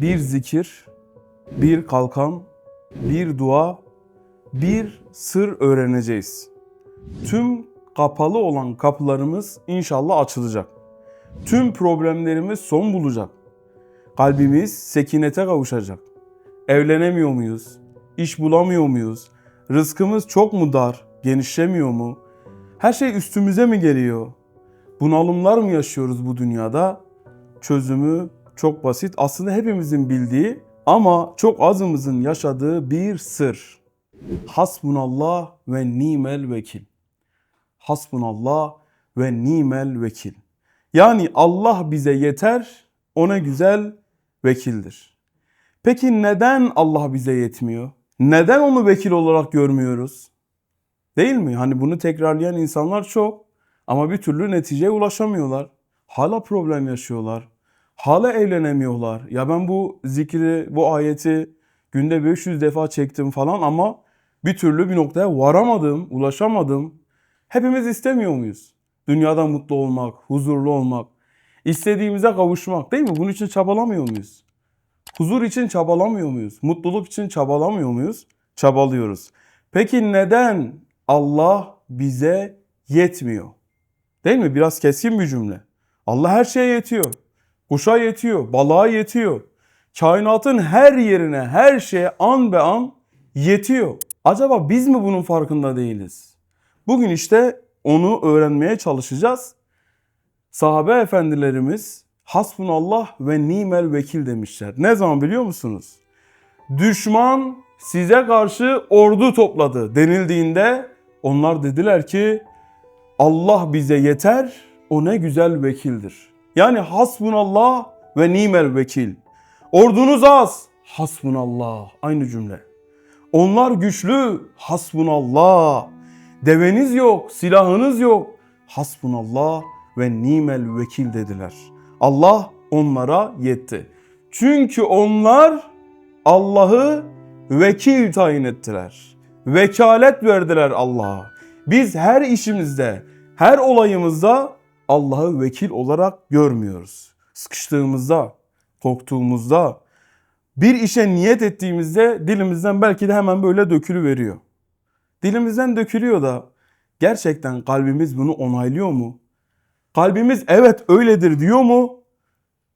bir zikir, bir kalkan, bir dua, bir sır öğreneceğiz. Tüm kapalı olan kapılarımız inşallah açılacak. Tüm problemlerimiz son bulacak. Kalbimiz sekinete kavuşacak. Evlenemiyor muyuz? İş bulamıyor muyuz? Rızkımız çok mu dar? Genişlemiyor mu? Her şey üstümüze mi geliyor? Bunalımlar mı yaşıyoruz bu dünyada? Çözümü çok basit. Aslında hepimizin bildiği ama çok azımızın yaşadığı bir sır. Hasbunallah ve nimel vekil. Hasbunallah ve nimel vekil. Yani Allah bize yeter, o ne güzel vekildir. Peki neden Allah bize yetmiyor? Neden onu vekil olarak görmüyoruz? Değil mi? Hani bunu tekrarlayan insanlar çok ama bir türlü neticeye ulaşamıyorlar. Hala problem yaşıyorlar. Hala evlenemiyorlar. Ya ben bu zikri, bu ayeti günde 500 defa çektim falan ama bir türlü bir noktaya varamadım, ulaşamadım. Hepimiz istemiyor muyuz? Dünyada mutlu olmak, huzurlu olmak, istediğimize kavuşmak değil mi? Bunun için çabalamıyor muyuz? Huzur için çabalamıyor muyuz? Mutluluk için çabalamıyor muyuz? Çabalıyoruz. Peki neden Allah bize yetmiyor? Değil mi? Biraz keskin bir cümle. Allah her şeye yetiyor. Kuşa yetiyor, balığa yetiyor. Kainatın her yerine, her şeye an be an yetiyor. Acaba biz mi bunun farkında değiliz? Bugün işte onu öğrenmeye çalışacağız. Sahabe efendilerimiz hasbunallah ve nimel vekil demişler. Ne zaman biliyor musunuz? Düşman size karşı ordu topladı denildiğinde onlar dediler ki Allah bize yeter, o ne güzel vekildir. Yani hasbunallah ve nimel vekil. Ordunuz az, hasbunallah. Aynı cümle. Onlar güçlü, hasbunallah. Deveniz yok, silahınız yok. Hasbunallah ve nimel vekil dediler. Allah onlara yetti. Çünkü onlar Allah'ı vekil tayin ettiler. Vekalet verdiler Allah'a. Biz her işimizde, her olayımızda Allah'ı vekil olarak görmüyoruz. Sıkıştığımızda, korktuğumuzda, bir işe niyet ettiğimizde dilimizden belki de hemen böyle dökülü veriyor. Dilimizden dökülüyor da gerçekten kalbimiz bunu onaylıyor mu? Kalbimiz evet öyledir diyor mu?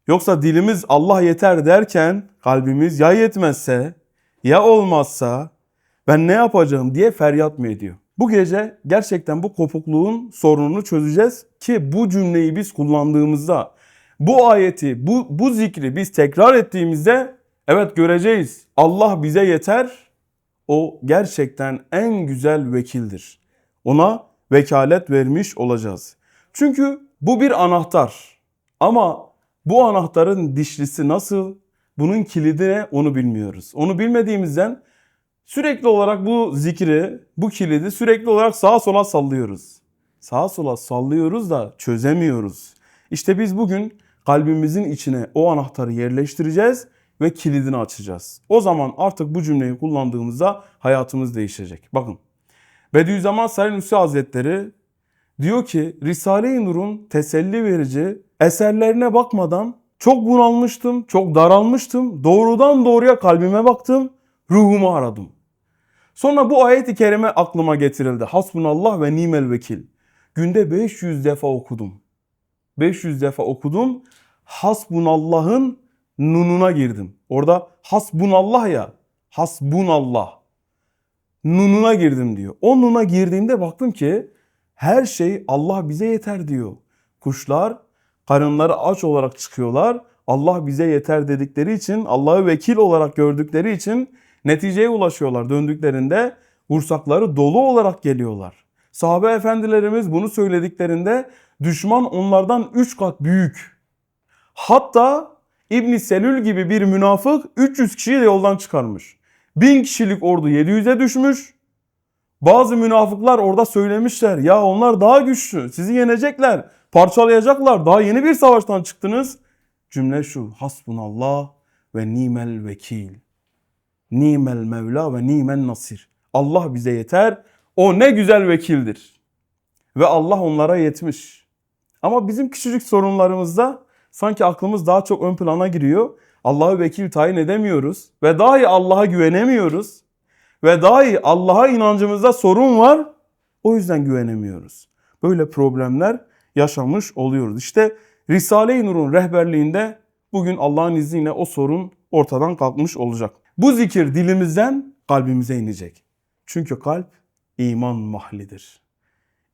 Yoksa dilimiz Allah yeter derken kalbimiz ya yetmezse ya olmazsa ben ne yapacağım diye feryat mı ediyor? Bu gece gerçekten bu kopukluğun sorununu çözeceğiz ki bu cümleyi biz kullandığımızda bu ayeti, bu, bu zikri biz tekrar ettiğimizde evet göreceğiz. Allah bize yeter. O gerçekten en güzel vekildir. Ona vekalet vermiş olacağız. Çünkü bu bir anahtar. Ama bu anahtarın dişlisi nasıl? Bunun kilidi ne? Onu bilmiyoruz. Onu bilmediğimizden sürekli olarak bu zikri, bu kilidi sürekli olarak sağa sola sallıyoruz. Sağa sola sallıyoruz da çözemiyoruz. İşte biz bugün kalbimizin içine o anahtarı yerleştireceğiz ve kilidini açacağız. O zaman artık bu cümleyi kullandığımızda hayatımız değişecek. Bakın Bediüzzaman Said Nursi Hazretleri diyor ki Risale-i Nur'un teselli verici eserlerine bakmadan çok bunalmıştım, çok daralmıştım. Doğrudan doğruya kalbime baktım, ruhumu aradım. Sonra bu ayet-i kerime aklıma getirildi. Hasbunallah ve nimel vekil. Günde 500 defa okudum. 500 defa okudum. Hasbunallah'ın nununa girdim. Orada hasbunallah ya. Hasbunallah. Nununa girdim diyor. O nuna girdiğimde baktım ki her şey Allah bize yeter diyor. Kuşlar karınları aç olarak çıkıyorlar. Allah bize yeter dedikleri için, Allah'ı vekil olarak gördükleri için neticeye ulaşıyorlar. Döndüklerinde kursakları dolu olarak geliyorlar. Sahabe efendilerimiz bunu söylediklerinde düşman onlardan 3 kat büyük. Hatta İbn Selül gibi bir münafık 300 kişiyi de yoldan çıkarmış. 1000 kişilik ordu 700'e düşmüş. Bazı münafıklar orada söylemişler ya onlar daha güçlü sizi yenecekler parçalayacaklar daha yeni bir savaştan çıktınız. Cümle şu hasbunallah ve nimel vekil. Nimel Mevla ve nimen nasir. Allah bize yeter. O ne güzel vekildir. Ve Allah onlara yetmiş. Ama bizim küçücük sorunlarımızda sanki aklımız daha çok ön plana giriyor. Allah'ı vekil tayin edemiyoruz ve dahi Allah'a güvenemiyoruz ve dahi Allah'a inancımızda sorun var. O yüzden güvenemiyoruz. Böyle problemler yaşamış oluyoruz. İşte Risale-i Nur'un rehberliğinde bugün Allah'ın izniyle o sorun ortadan kalkmış olacak. Bu zikir dilimizden kalbimize inecek. Çünkü kalp iman mahlidir.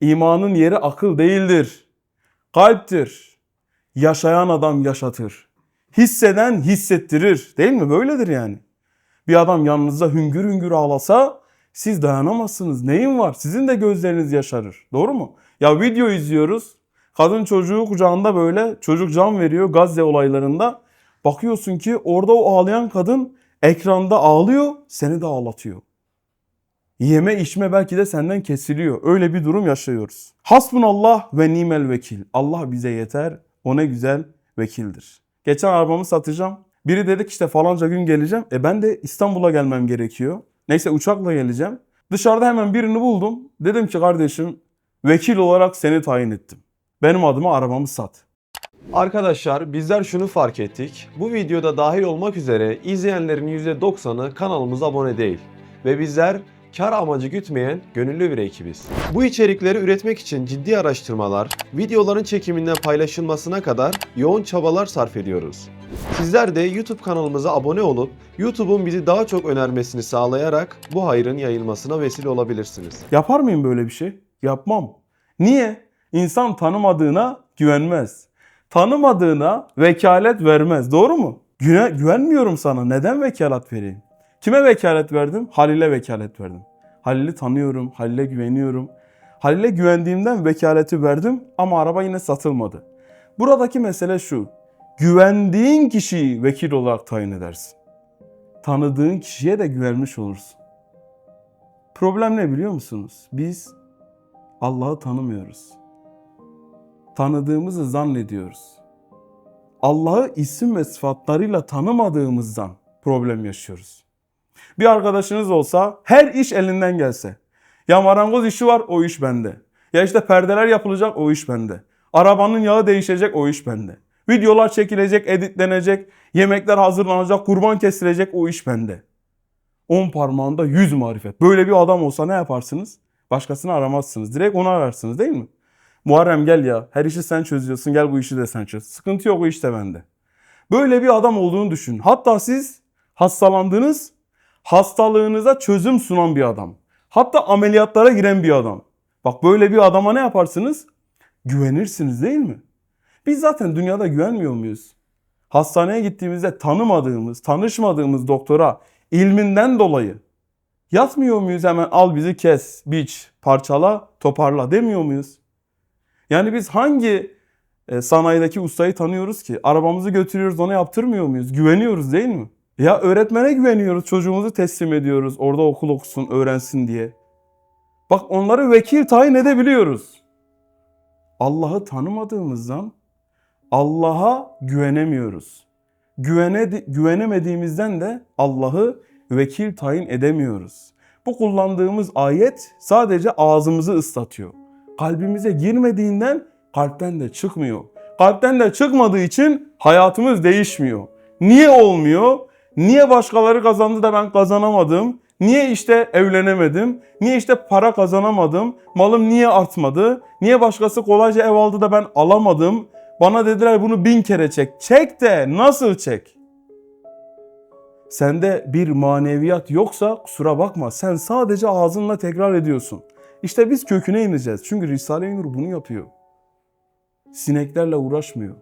İmanın yeri akıl değildir. Kalptir. Yaşayan adam yaşatır. Hisseden hissettirir. Değil mi? Böyledir yani. Bir adam yanınızda hüngür hüngür ağlasa siz dayanamazsınız. Neyin var? Sizin de gözleriniz yaşarır. Doğru mu? Ya video izliyoruz. Kadın çocuğu kucağında böyle çocuk can veriyor Gazze olaylarında. Bakıyorsun ki orada o ağlayan kadın ekranda ağlıyor, seni de ağlatıyor. Yeme içme belki de senden kesiliyor. Öyle bir durum yaşıyoruz. Hasbunallah ve nimel vekil. Allah bize yeter. O ne güzel vekildir. Geçen arabamı satacağım. Biri dedi ki işte falanca gün geleceğim. E ben de İstanbul'a gelmem gerekiyor. Neyse uçakla geleceğim. Dışarıda hemen birini buldum. Dedim ki kardeşim vekil olarak seni tayin ettim. Benim adıma arabamı sat. Arkadaşlar bizler şunu fark ettik. Bu videoda dahil olmak üzere izleyenlerin %90'ı kanalımıza abone değil. Ve bizler kar amacı gütmeyen gönüllü bir ekibiz. Bu içerikleri üretmek için ciddi araştırmalar, videoların çekiminden paylaşılmasına kadar yoğun çabalar sarf ediyoruz. Sizler de YouTube kanalımıza abone olup YouTube'un bizi daha çok önermesini sağlayarak bu hayrın yayılmasına vesile olabilirsiniz. Yapar mıyım böyle bir şey? Yapmam. Niye? İnsan tanımadığına güvenmez. Tanımadığına vekalet vermez. Doğru mu? Güne, güvenmiyorum sana. Neden vekalet vereyim? Kime vekalet verdim? Halil'e vekalet verdim. Halil'i tanıyorum. Halil'e güveniyorum. Halil'e güvendiğimden vekaleti verdim ama araba yine satılmadı. Buradaki mesele şu. Güvendiğin kişiyi vekil olarak tayin edersin. Tanıdığın kişiye de güvenmiş olursun. Problem ne biliyor musunuz? Biz Allah'ı tanımıyoruz. Tanıdığımızı zannediyoruz. Allah'ı isim ve sıfatlarıyla tanımadığımızdan problem yaşıyoruz. Bir arkadaşınız olsa her iş elinden gelse. Ya marangoz işi var o iş bende. Ya işte perdeler yapılacak o iş bende. Arabanın yağı değişecek o iş bende. Videolar çekilecek, editlenecek, yemekler hazırlanacak, kurban kesilecek o iş bende. On parmağında yüz marifet. Böyle bir adam olsa ne yaparsınız? Başkasını aramazsınız. Direkt onu ararsınız değil mi? Muharrem gel ya. Her işi sen çözüyorsun. Gel bu işi de sen çöz. Sıkıntı yok o işte bende. Böyle bir adam olduğunu düşün. Hatta siz hastalandınız. Hastalığınıza çözüm sunan bir adam. Hatta ameliyatlara giren bir adam. Bak böyle bir adama ne yaparsınız? Güvenirsiniz değil mi? Biz zaten dünyada güvenmiyor muyuz? Hastaneye gittiğimizde tanımadığımız, tanışmadığımız doktora ilminden dolayı yatmıyor muyuz hemen al bizi kes, biç, parçala, toparla demiyor muyuz? Yani biz hangi e, sanayideki ustayı tanıyoruz ki? Arabamızı götürüyoruz ona yaptırmıyor muyuz? Güveniyoruz değil mi? Ya öğretmene güveniyoruz çocuğumuzu teslim ediyoruz orada okul okusun öğrensin diye. Bak onları vekil tayin edebiliyoruz. Allah'ı tanımadığımızdan Allah'a güvenemiyoruz. Güvene, güvenemediğimizden de Allah'ı vekil tayin edemiyoruz. Bu kullandığımız ayet sadece ağzımızı ıslatıyor. Kalbimize girmediğinden kalpten de çıkmıyor. Kalpten de çıkmadığı için hayatımız değişmiyor. Niye olmuyor? Niye başkaları kazandı da ben kazanamadım? Niye işte evlenemedim? Niye işte para kazanamadım? Malım niye artmadı? Niye başkası kolayca ev aldı da ben alamadım? Bana dediler bunu bin kere çek. Çek de nasıl çek? Sende bir maneviyat yoksa kusura bakma. Sen sadece ağzınla tekrar ediyorsun. İşte biz köküne ineceğiz. Çünkü Risale-i Nur bunu yapıyor. Sineklerle uğraşmıyor.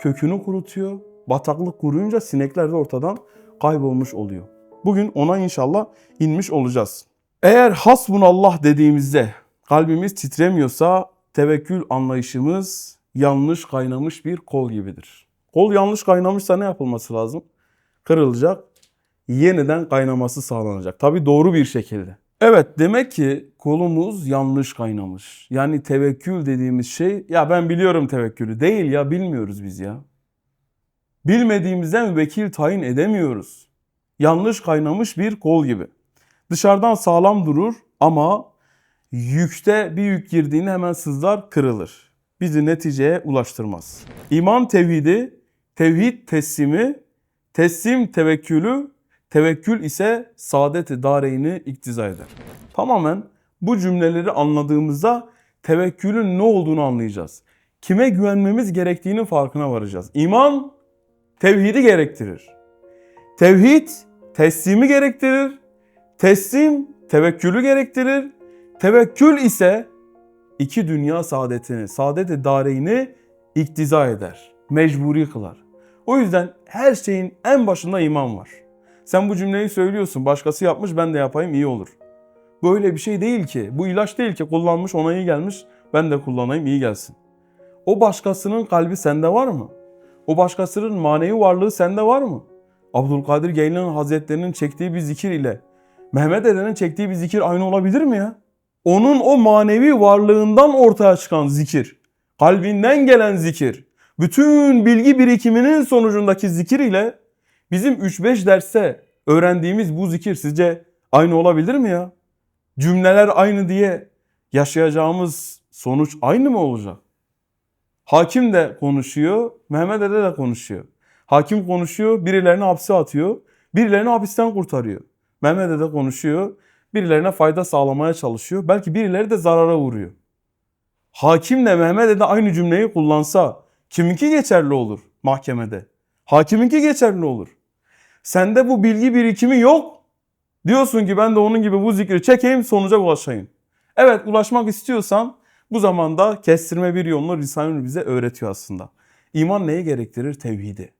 Kökünü kurutuyor. Bataklık kuruyunca sinekler de ortadan kaybolmuş oluyor. Bugün ona inşallah inmiş olacağız. Eğer hasbunallah dediğimizde kalbimiz titremiyorsa tevekkül anlayışımız yanlış kaynamış bir kol gibidir. Kol yanlış kaynamışsa ne yapılması lazım? Kırılacak, yeniden kaynaması sağlanacak. Tabi doğru bir şekilde. Evet demek ki kolumuz yanlış kaynamış. Yani tevekkül dediğimiz şey ya ben biliyorum tevekkülü. Değil ya bilmiyoruz biz ya. Bilmediğimizden vekil tayin edemiyoruz. Yanlış kaynamış bir kol gibi. Dışarıdan sağlam durur ama yükte bir yük girdiğinde hemen sızlar kırılır. Bizi neticeye ulaştırmaz. İman tevhidi, tevhid teslimi teslim tevekkülü, tevekkül ise saadet-i dareyni iktiza eder. Tamamen bu cümleleri anladığımızda tevekkülün ne olduğunu anlayacağız. Kime güvenmemiz gerektiğinin farkına varacağız. İman tevhidi gerektirir. Tevhid teslimi gerektirir. Teslim tevekkülü gerektirir. Tevekkül ise iki dünya saadetini, saadet-i dareyni iktiza eder. Mecburi kılar. O yüzden her şeyin en başında iman var. Sen bu cümleyi söylüyorsun. Başkası yapmış ben de yapayım iyi olur. Böyle bir şey değil ki. Bu ilaç değil ki. Kullanmış ona iyi gelmiş. Ben de kullanayım iyi gelsin. O başkasının kalbi sende var mı? O başkasının manevi varlığı sende var mı? Abdülkadir Geylani Hazretleri'nin çektiği bir zikir ile Mehmet Eden'in çektiği bir zikir aynı olabilir mi ya? Onun o manevi varlığından ortaya çıkan zikir, kalbinden gelen zikir, bütün bilgi birikiminin sonucundaki zikir ile bizim 3-5 derste öğrendiğimiz bu zikir sizce aynı olabilir mi ya? Cümleler aynı diye yaşayacağımız sonuç aynı mı olacak? Hakim de konuşuyor, Mehmet Ede de konuşuyor. Hakim konuşuyor, birilerini hapse atıyor, birilerini hapisten kurtarıyor. Mehmet Ede konuşuyor, birilerine fayda sağlamaya çalışıyor. Belki birileri de zarara uğruyor. Hakimle Mehmet Ede aynı cümleyi kullansa kiminki geçerli olur mahkemede? Hakiminki geçerli olur. Sende bu bilgi birikimi yok. Diyorsun ki ben de onun gibi bu zikri çekeyim sonuca ulaşayım. Evet ulaşmak istiyorsan bu zamanda kestirme bir yolunu Risale-i Nur bize öğretiyor aslında. İman neyi gerektirir? Tevhidi.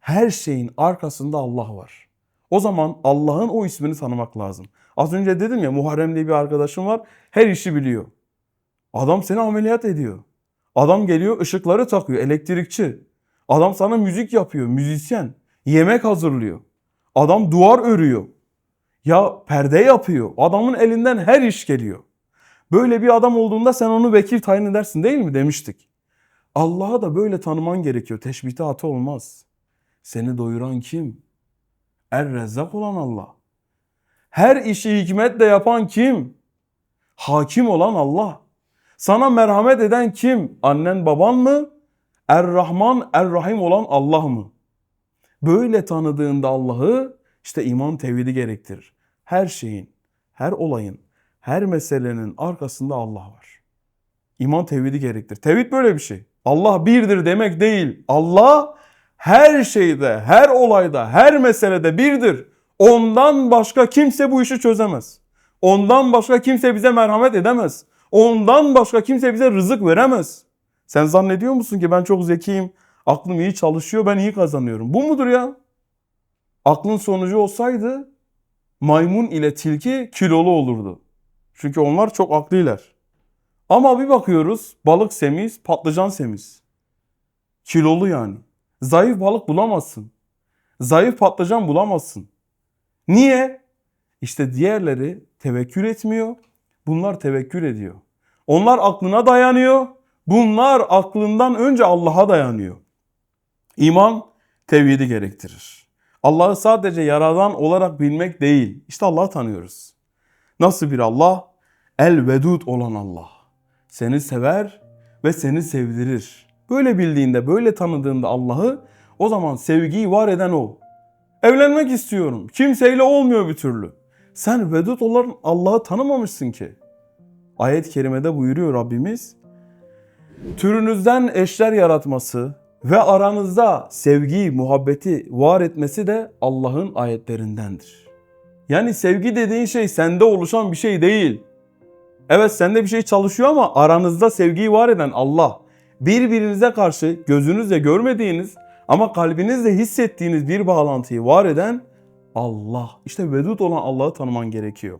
Her şeyin arkasında Allah var. O zaman Allah'ın o ismini tanımak lazım. Az önce dedim ya Muharrem diye bir arkadaşım var. Her işi biliyor. Adam seni ameliyat ediyor. Adam geliyor ışıkları takıyor. Elektrikçi. Adam sana müzik yapıyor. Müzisyen. Yemek hazırlıyor. Adam duvar örüyor. Ya perde yapıyor. Adamın elinden her iş geliyor. Böyle bir adam olduğunda sen onu vekil tayin edersin değil mi demiştik. Allah'a da böyle tanıman gerekiyor. Teşbihte hata olmaz. Seni doyuran kim? Er rezzak olan Allah. Her işi hikmetle yapan kim? Hakim olan Allah. Sana merhamet eden kim? Annen baban mı? Er-Rahman, Er-Rahim olan Allah mı? Böyle tanıdığında Allah'ı işte iman tevhidi gerektirir. Her şeyin, her olayın, her meselenin arkasında Allah var. İman tevhidi gerektirir. Tevhid böyle bir şey. Allah birdir demek değil. Allah her şeyde, her olayda, her meselede birdir. Ondan başka kimse bu işi çözemez. Ondan başka kimse bize merhamet edemez. Ondan başka kimse bize rızık veremez. Sen zannediyor musun ki ben çok zekiyim, aklım iyi çalışıyor, ben iyi kazanıyorum. Bu mudur ya? Aklın sonucu olsaydı maymun ile tilki kilolu olurdu. Çünkü onlar çok akliler. Ama bir bakıyoruz balık semiz, patlıcan semiz. Kilolu yani. Zayıf balık bulamazsın. Zayıf patlıcan bulamazsın. Niye? İşte diğerleri tevekkül etmiyor. Bunlar tevekkül ediyor. Onlar aklına dayanıyor. Bunlar aklından önce Allah'a dayanıyor. İman tevhidi gerektirir. Allah'ı sadece yaradan olarak bilmek değil. İşte Allah'ı tanıyoruz. Nasıl bir Allah? El vedud olan Allah. Seni sever ve seni sevdirir. Böyle bildiğinde, böyle tanıdığında Allah'ı o zaman sevgiyi var eden o. Evlenmek istiyorum. Kimseyle olmuyor bir türlü. Sen vedud olan Allah'ı tanımamışsın ki. Ayet-i kerimede buyuruyor Rabbimiz. Türünüzden eşler yaratması ve aranızda sevgiyi, muhabbeti var etmesi de Allah'ın ayetlerindendir. Yani sevgi dediğin şey sende oluşan bir şey değil. Evet sende bir şey çalışıyor ama aranızda sevgiyi var eden Allah. Birbirinize karşı gözünüzle görmediğiniz ama kalbinizle hissettiğiniz bir bağlantıyı var eden Allah. İşte vedud olan Allah'ı tanıman gerekiyor.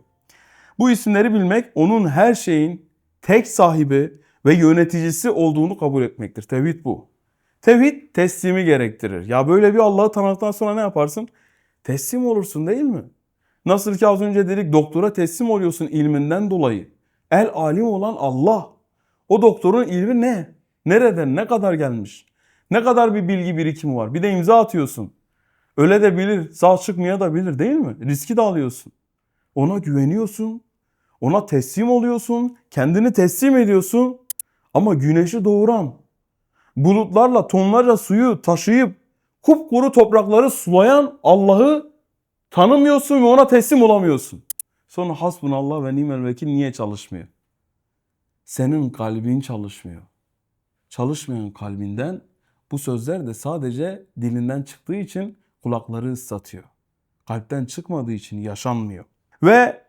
Bu isimleri bilmek onun her şeyin tek sahibi ve yöneticisi olduğunu kabul etmektir. Tevhid bu. Tevhid teslimi gerektirir. Ya böyle bir Allah'ı tanıdıktan sonra ne yaparsın? Teslim olursun değil mi? Nasıl ki az önce dedik doktora teslim oluyorsun ilminden dolayı. El alim olan Allah. O doktorun ilmi ne? Nereden ne kadar gelmiş? Ne kadar bir bilgi birikimi var? Bir de imza atıyorsun. Öyle de bilir, sağ çıkmaya da bilir değil mi? Riski de alıyorsun. Ona güveniyorsun. Ona teslim oluyorsun. Kendini teslim ediyorsun. Ama güneşi doğuran, bulutlarla tonlarca suyu taşıyıp Kupkuru toprakları sulayan Allah'ı tanımıyorsun ve ona teslim olamıyorsun. Sonra hasbunallah ve nimel vekil niye çalışmıyor? Senin kalbin çalışmıyor. Çalışmayan kalbinden bu sözler de sadece dilinden çıktığı için kulakları ıslatıyor. Kalpten çıkmadığı için yaşanmıyor. Ve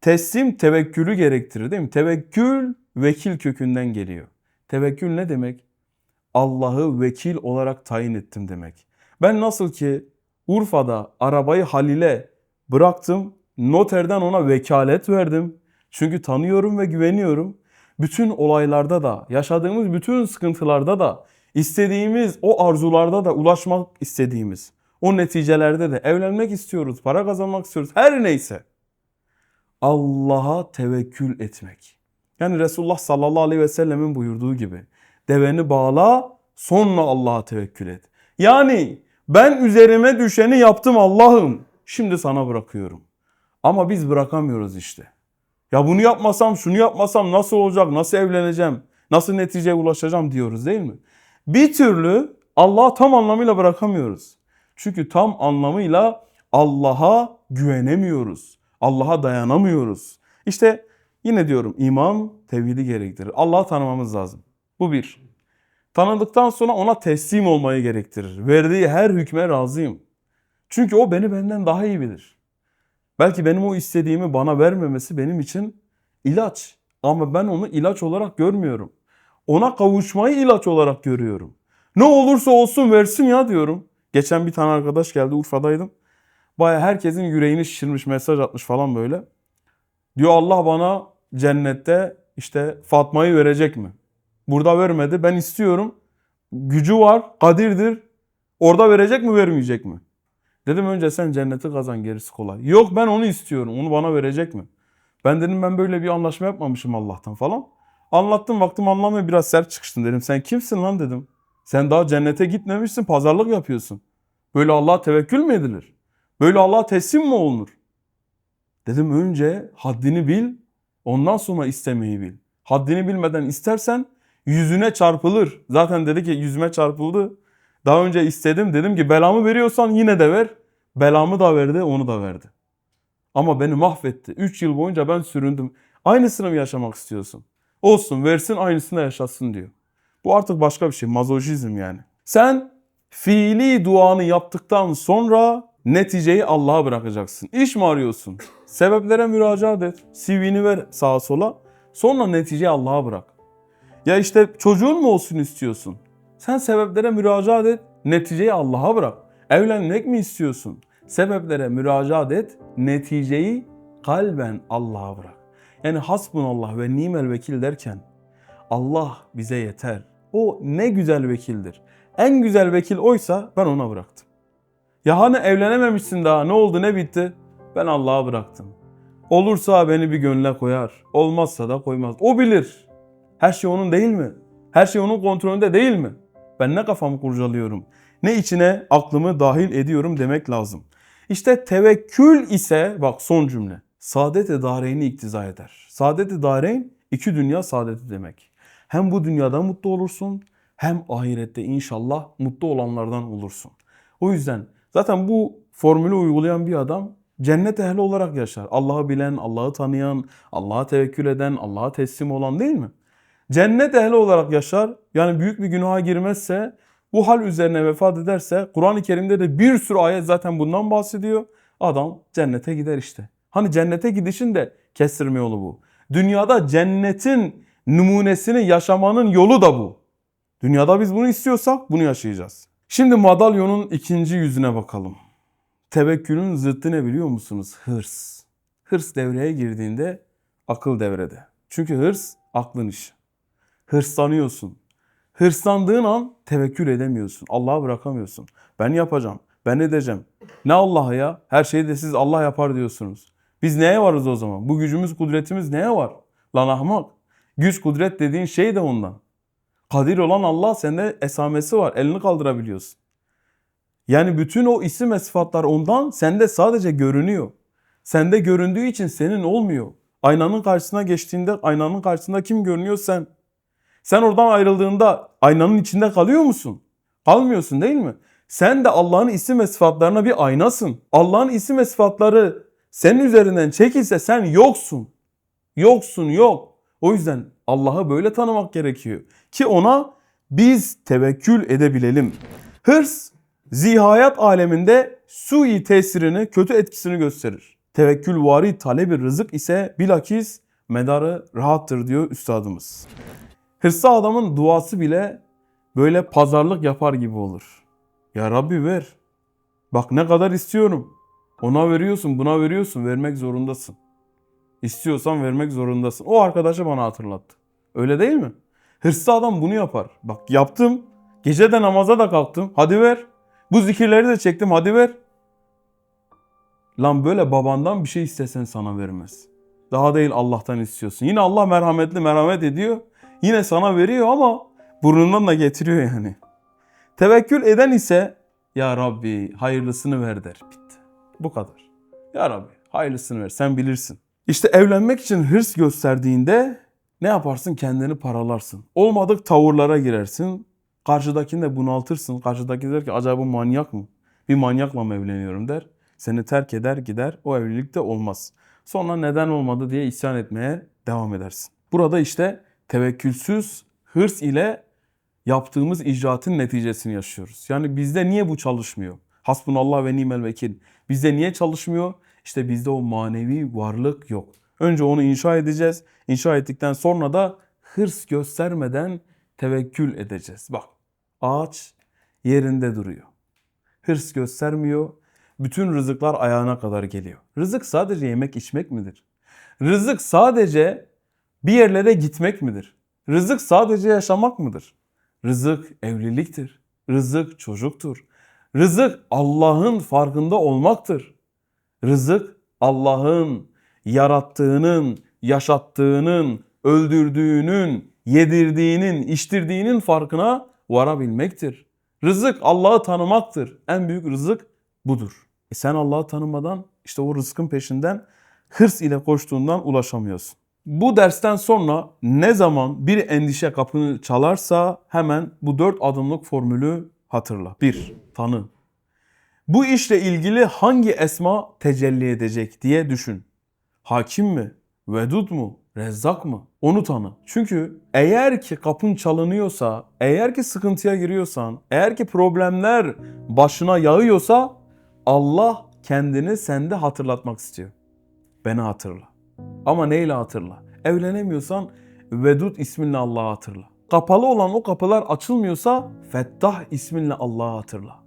teslim tevekkülü gerektirir değil mi? Tevekkül vekil kökünden geliyor. Tevekkül ne demek? Allah'ı vekil olarak tayin ettim demek. Ben nasıl ki Urfa'da arabayı Halil'e bıraktım, noterden ona vekalet verdim. Çünkü tanıyorum ve güveniyorum. Bütün olaylarda da, yaşadığımız bütün sıkıntılarda da, istediğimiz o arzularda da ulaşmak istediğimiz, o neticelerde de evlenmek istiyoruz, para kazanmak istiyoruz, her neyse. Allah'a tevekkül etmek. Yani Resulullah sallallahu aleyhi ve sellemin buyurduğu gibi deveni bağla sonra Allah'a tevekkül et. Yani ben üzerime düşeni yaptım Allah'ım. Şimdi sana bırakıyorum. Ama biz bırakamıyoruz işte. Ya bunu yapmasam, şunu yapmasam nasıl olacak, nasıl evleneceğim, nasıl neticeye ulaşacağım diyoruz değil mi? Bir türlü Allah'ı tam anlamıyla bırakamıyoruz. Çünkü tam anlamıyla Allah'a güvenemiyoruz. Allah'a dayanamıyoruz. İşte yine diyorum iman tevhidi gerektirir. Allah'ı tanımamız lazım. Bu bir. Tanıdıktan sonra ona teslim olmayı gerektirir. Verdiği her hükme razıyım. Çünkü o beni benden daha iyi bilir. Belki benim o istediğimi bana vermemesi benim için ilaç. Ama ben onu ilaç olarak görmüyorum. Ona kavuşmayı ilaç olarak görüyorum. Ne olursa olsun versin ya diyorum. Geçen bir tane arkadaş geldi Urfa'daydım. Baya herkesin yüreğini şişirmiş mesaj atmış falan böyle. Diyor Allah bana cennette işte Fatma'yı verecek mi? Burada vermedi. Ben istiyorum. Gücü var. Kadirdir. Orada verecek mi vermeyecek mi? Dedim önce sen cenneti kazan gerisi kolay. Yok ben onu istiyorum. Onu bana verecek mi? Ben dedim ben böyle bir anlaşma yapmamışım Allah'tan falan. Anlattım baktım anlamıyor biraz sert çıkıştım dedim. Sen kimsin lan dedim. Sen daha cennete gitmemişsin pazarlık yapıyorsun. Böyle Allah'a tevekkül mü edilir? Böyle Allah'a teslim mi olunur? Dedim önce haddini bil, ondan sonra istemeyi bil. Haddini bilmeden istersen yüzüne çarpılır. Zaten dedi ki yüzüme çarpıldı. Daha önce istedim dedim ki belamı veriyorsan yine de ver. Belamı da verdi onu da verdi. Ama beni mahvetti. 3 yıl boyunca ben süründüm. Aynısını mı yaşamak istiyorsun? Olsun versin aynısını yaşasın diyor. Bu artık başka bir şey. Mazoşizm yani. Sen fiili duanı yaptıktan sonra neticeyi Allah'a bırakacaksın. İş mi arıyorsun? Sebeplere müracaat et. CV'ni ver sağa sola. Sonra neticeyi Allah'a bırak. Ya işte çocuğun mu olsun istiyorsun? Sen sebeplere müracaat et. Neticeyi Allah'a bırak. Evlenmek mi istiyorsun? Sebeplere müracaat et. Neticeyi kalben Allah'a bırak. Yani hasbunallah ve nimel vekil derken Allah bize yeter. O ne güzel vekildir. En güzel vekil oysa ben ona bıraktım. Ya hani evlenememişsin daha ne oldu ne bitti? Ben Allah'a bıraktım. Olursa beni bir gönle koyar. Olmazsa da koymaz. O bilir. Her şey onun değil mi? Her şey onun kontrolünde değil mi? Ben ne kafamı kurcalıyorum? Ne içine aklımı dahil ediyorum demek lazım. İşte tevekkül ise bak son cümle. Saadet-i dareyni iktiza eder. Saadet-i dareyn iki dünya saadeti demek. Hem bu dünyada mutlu olursun hem ahirette inşallah mutlu olanlardan olursun. O yüzden zaten bu formülü uygulayan bir adam cennet ehli olarak yaşar. Allah'ı bilen, Allah'ı tanıyan, Allah'a tevekkül eden, Allah'a teslim olan değil mi? Cennet ehli olarak yaşar. Yani büyük bir günaha girmezse, bu hal üzerine vefat ederse, Kur'an-ı Kerim'de de bir sürü ayet zaten bundan bahsediyor. Adam cennete gider işte. Hani cennete gidişin de kestirme yolu bu. Dünyada cennetin numunesini yaşamanın yolu da bu. Dünyada biz bunu istiyorsak bunu yaşayacağız. Şimdi madalyonun ikinci yüzüne bakalım. Tevekkülün zıttı ne biliyor musunuz? Hırs. Hırs devreye girdiğinde akıl devrede. Çünkü hırs aklın işi. Hırslanıyorsun. Hırslandığın an tevekkül edemiyorsun. Allah'a bırakamıyorsun. Ben yapacağım. Ben edeceğim. Ne Allah'a ya? Her şeyi de siz Allah yapar diyorsunuz. Biz neye varız o zaman? Bu gücümüz, kudretimiz neye var? Lan ahmak. Güç, kudret dediğin şey de ondan. Kadir olan Allah sende esamesi var. Elini kaldırabiliyorsun. Yani bütün o isim ve sıfatlar ondan sende sadece görünüyor. Sende göründüğü için senin olmuyor. Aynanın karşısına geçtiğinde aynanın karşısında kim görünüyor sen? Sen oradan ayrıldığında aynanın içinde kalıyor musun? Kalmıyorsun değil mi? Sen de Allah'ın isim ve sıfatlarına bir aynasın. Allah'ın isim ve sıfatları senin üzerinden çekilse sen yoksun. Yoksun yok. O yüzden Allah'ı böyle tanımak gerekiyor. Ki ona biz tevekkül edebilelim. Hırs zihayat aleminde sui tesirini, kötü etkisini gösterir. Tevekkül vari talebi rızık ise bilakis medarı rahattır diyor üstadımız. Hırslı adamın duası bile böyle pazarlık yapar gibi olur. Ya Rabbi ver. Bak ne kadar istiyorum. Ona veriyorsun, buna veriyorsun, vermek zorundasın. İstiyorsan vermek zorundasın. O arkadaşı bana hatırlattı. Öyle değil mi? Hırslı adam bunu yapar. Bak yaptım. Gece de namaza da kalktım. Hadi ver. Bu zikirleri de çektim. Hadi ver. Lan böyle babandan bir şey istesen sana vermez. Daha değil Allah'tan istiyorsun. Yine Allah merhametli merhamet ediyor. Yine sana veriyor ama burnundan da getiriyor yani. Tevekkül eden ise ya Rabbi hayırlısını ver der. Bitti. Bu kadar. Ya Rabbi hayırlısını ver sen bilirsin. İşte evlenmek için hırs gösterdiğinde ne yaparsın? Kendini paralarsın. Olmadık tavırlara girersin. Karşıdakini de bunaltırsın. Karşıdaki der ki acaba bu manyak mı? Bir manyakla mı evleniyorum der. Seni terk eder gider. O evlilik de olmaz. Sonra neden olmadı diye isyan etmeye devam edersin. Burada işte tevekkülsüz hırs ile yaptığımız icraatın neticesini yaşıyoruz. Yani bizde niye bu çalışmıyor? Hasbunallah ve nimel vekil. Bizde niye çalışmıyor? İşte bizde o manevi varlık yok. Önce onu inşa edeceğiz. İnşa ettikten sonra da hırs göstermeden tevekkül edeceğiz. Bak ağaç yerinde duruyor. Hırs göstermiyor. Bütün rızıklar ayağına kadar geliyor. Rızık sadece yemek içmek midir? Rızık sadece bir yerlere gitmek midir? Rızık sadece yaşamak mıdır? Rızık evliliktir. Rızık çocuktur. Rızık Allah'ın farkında olmaktır. Rızık Allah'ın yarattığının, yaşattığının, öldürdüğünün, yedirdiğinin, içtirdiğinin farkına varabilmektir. Rızık Allah'ı tanımaktır. En büyük rızık budur. E sen Allah'ı tanımadan işte o rızkın peşinden hırs ile koştuğundan ulaşamıyorsun. Bu dersten sonra ne zaman bir endişe kapını çalarsa hemen bu dört adımlık formülü hatırla. 1. Tanı. Bu işle ilgili hangi esma tecelli edecek diye düşün. Hakim mi? Vedud mu? Rezzak mı? Onu tanı. Çünkü eğer ki kapın çalınıyorsa, eğer ki sıkıntıya giriyorsan, eğer ki problemler başına yağıyorsa Allah kendini sende hatırlatmak istiyor. Beni hatırla. Ama neyle hatırla? Evlenemiyorsan Vedud isminle Allah'ı hatırla. Kapalı olan o kapılar açılmıyorsa Fettah isminle Allah'ı hatırla.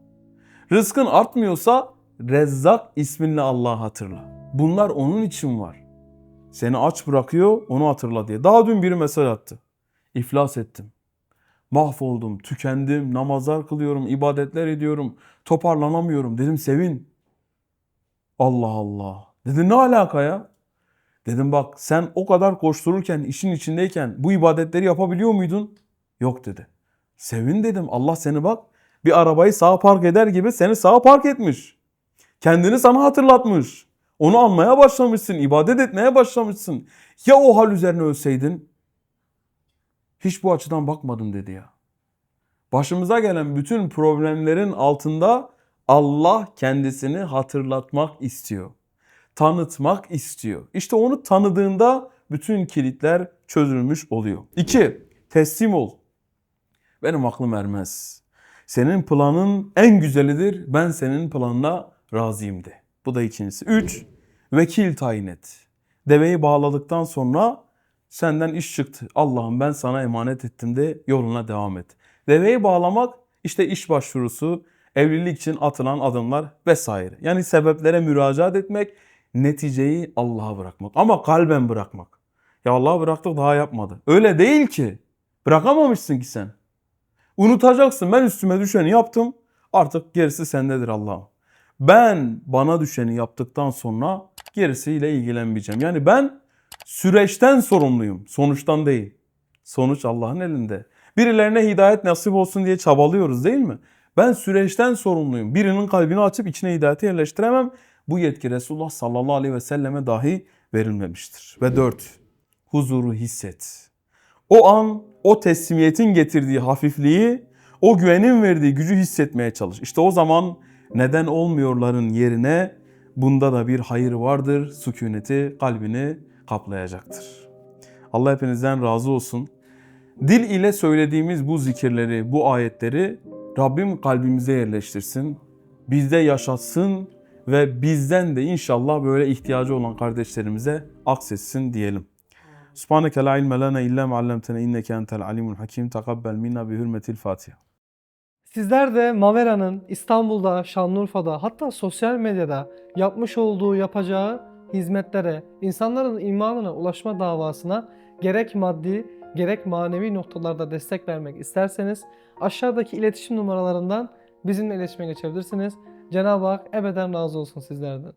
Rızkın artmıyorsa Rezzak isminle Allah'ı hatırla. Bunlar onun için var. Seni aç bırakıyor onu hatırla diye. Daha dün biri mesaj attı. İflas ettim. Mahvoldum, tükendim, namazlar kılıyorum, ibadetler ediyorum, toparlanamıyorum. Dedim sevin. Allah Allah. Dedi ne alaka ya? Dedim bak sen o kadar koştururken, işin içindeyken bu ibadetleri yapabiliyor muydun? Yok dedi. Sevin dedim. Allah seni bak bir arabayı sağa park eder gibi seni sağa park etmiş. Kendini sana hatırlatmış. Onu anmaya başlamışsın, ibadet etmeye başlamışsın. Ya o hal üzerine ölseydin? Hiç bu açıdan bakmadım dedi ya. Başımıza gelen bütün problemlerin altında Allah kendisini hatırlatmak istiyor. Tanıtmak istiyor. İşte onu tanıdığında bütün kilitler çözülmüş oluyor. 2. Teslim ol. Benim aklım ermez. Senin planın en güzelidir. Ben senin planına razıyım de. Bu da ikincisi. 3. Vekil tayin et. Deveyi bağladıktan sonra senden iş çıktı. Allah'ım ben sana emanet ettim de yoluna devam et. Deveyi bağlamak işte iş başvurusu, evlilik için atılan adımlar vesaire. Yani sebeplere müracaat etmek, neticeyi Allah'a bırakmak. Ama kalben bırakmak. Ya Allah'a bıraktık daha yapmadı. Öyle değil ki. Bırakamamışsın ki sen. Unutacaksın. Ben üstüme düşeni yaptım. Artık gerisi sendedir Allah'ım. Ben bana düşeni yaptıktan sonra gerisiyle ilgilenmeyeceğim. Yani ben süreçten sorumluyum. Sonuçtan değil. Sonuç Allah'ın elinde. Birilerine hidayet nasip olsun diye çabalıyoruz değil mi? Ben süreçten sorumluyum. Birinin kalbini açıp içine hidayeti yerleştiremem. Bu yetki Resulullah sallallahu aleyhi ve selleme dahi verilmemiştir. Ve dört, huzuru hisset. O an o teslimiyetin getirdiği hafifliği, O güvenin verdiği gücü hissetmeye çalış. İşte o zaman neden olmuyorların yerine bunda da bir hayır vardır. Sükuneti kalbini kaplayacaktır. Allah hepinizden razı olsun. Dil ile söylediğimiz bu zikirleri, bu ayetleri Rabbim kalbimize yerleştirsin. Bizde yaşatsın ve bizden de inşallah böyle ihtiyacı olan kardeşlerimize aksetsin diyelim. Subhaneke la ilme lena illa ma allamtena inneke entel alimul hakim. Takabbel minna bi hürmetil Fatiha. Sizler de Mavera'nın İstanbul'da, Şanlıurfa'da hatta sosyal medyada yapmış olduğu, yapacağı hizmetlere, insanların imanına ulaşma davasına gerek maddi gerek manevi noktalarda destek vermek isterseniz aşağıdaki iletişim numaralarından bizimle iletişime geçebilirsiniz. Cenab-ı Hak ebeden razı olsun sizlerden.